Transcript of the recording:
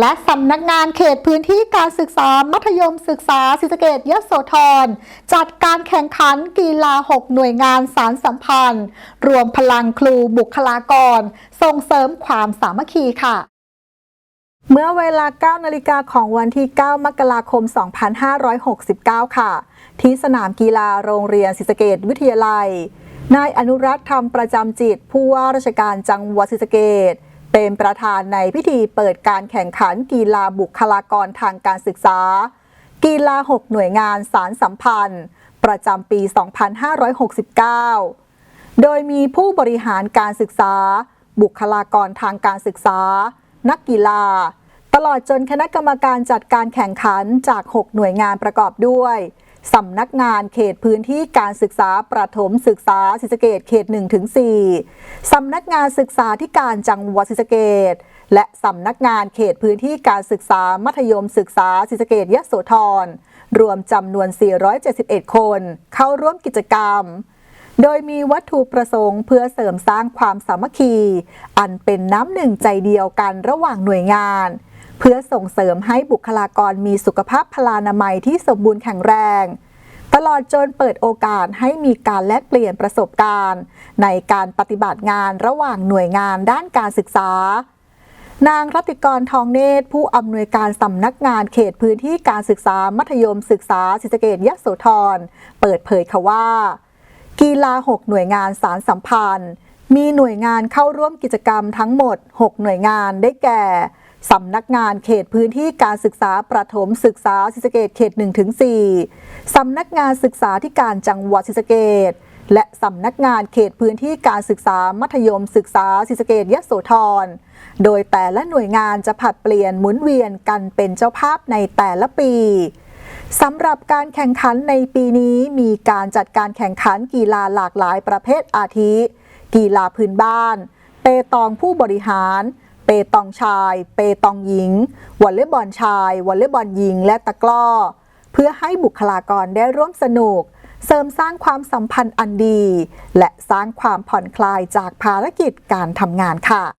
และสำนักงานเขตพื้นที่การศึกษา มัธยมศึกษาศรีสเกดยโสธรจัดการแข่งขันกีฬา 6 หน่วยงานสารสัมพันธ์ รวมพลังครูบุคลากร ส่งเสริมความสามัคคีค่ะเมื่อเวลา 9 นาฬิกาของวันที่ 9 มกราคม 2569 ค่ะ ที่สนามกีฬาโรงเรียนศรีสเกดวิทยาลัย นายอนุรักษ์ธรรมประจำจิต ผู้ว่าราชการจังหวัดศรีสเกด เป็นประธานในพิธีเปิดการแข่งขันกีฬาบุคลากรทางการศึกษา กีฬา 6 หน่วยงานสารสัมพันธ์ ประจำปี 2569 โดยมีผู้บริหารการศึกษา บุคลากรทางการศึกษา นักกีฬา ตลอดจนคณะกรรมการจัดการแข่งขันจาก 6 หน่วยงานประกอบด้วย สำนักงานเขตพื้นที่การศึกษาประถมศึกษาศรีสะเกดเขต1ถึง4สำนักงานศึกษาธิการจังหวัดศรีสะเกดและสำนักงานเขตพื้นที่การศึกษามัธยมศึกษาศรีสะเกดยโสธรรวมจำนวน 471 คน เข้าร่วมกิจกรรม โดยมีวัตถุประสงค์เพื่อเสริมสร้างความสามัคคี อันเป็นน้ำหนึ่งใจเดียวกันระหว่างหน่วยงาน เพื่อส่งเสริมให้บุคลากรมีสุขภาพพลานามัยที่สมบูรณ์แข็งแรง ตลอดจนเปิดโอกาสให้มีการแลกเปลี่ยนประสบการณ์ ในการปฏิบัติงานระหว่างหน่วยงานด้านการศึกษา นางรัติกรทองเนตร ผู้อำนวยการสำนักงานเขตพื้นที่การศึกษามัธยมศึกษาศรีสเกดยโสธรเปิดเผยค่ะว่า กีฬา 6 หน่วยงานสารสัมพันธ์ มีหน่วยงานเข้าร่วมกิจกรรมทั้งหมด 6 หน่วยงานได้แก่ สำนักงานเขตพื้นที่การศึกษาประถมศึกษาศรีสเกดเขต1ถึง4สำนักงานศึกษาธิการจังหวัดศรีสเกดและสำนักงานเขตพื้นที่การศึกษามัธยมศึกษาศรีสเกดยโสธร โดยแต่ละหน่วยงานจะผัดเปลี่ยนหมุนเวียนกันเป็นเจ้าภาพในแต่ละปีสำหรับการแข่งขันในปีนี้มีการจัดการแข่งขันกีฬาหลากหลายประเภทอาทิ กีฬาพื้นบ้าน เปตองผู้บริหาร เปตองชาย เปตองหญิง วอลเลย์บอลชาย วอลเลย์บอลหญิง และตะกร้อ เพื่อให้บุคลากรได้ร่วมสนุก เสริมสร้างความสัมพันธ์อันดี และสร้างความผ่อนคลายจากภารกิจการทำงานค่ะ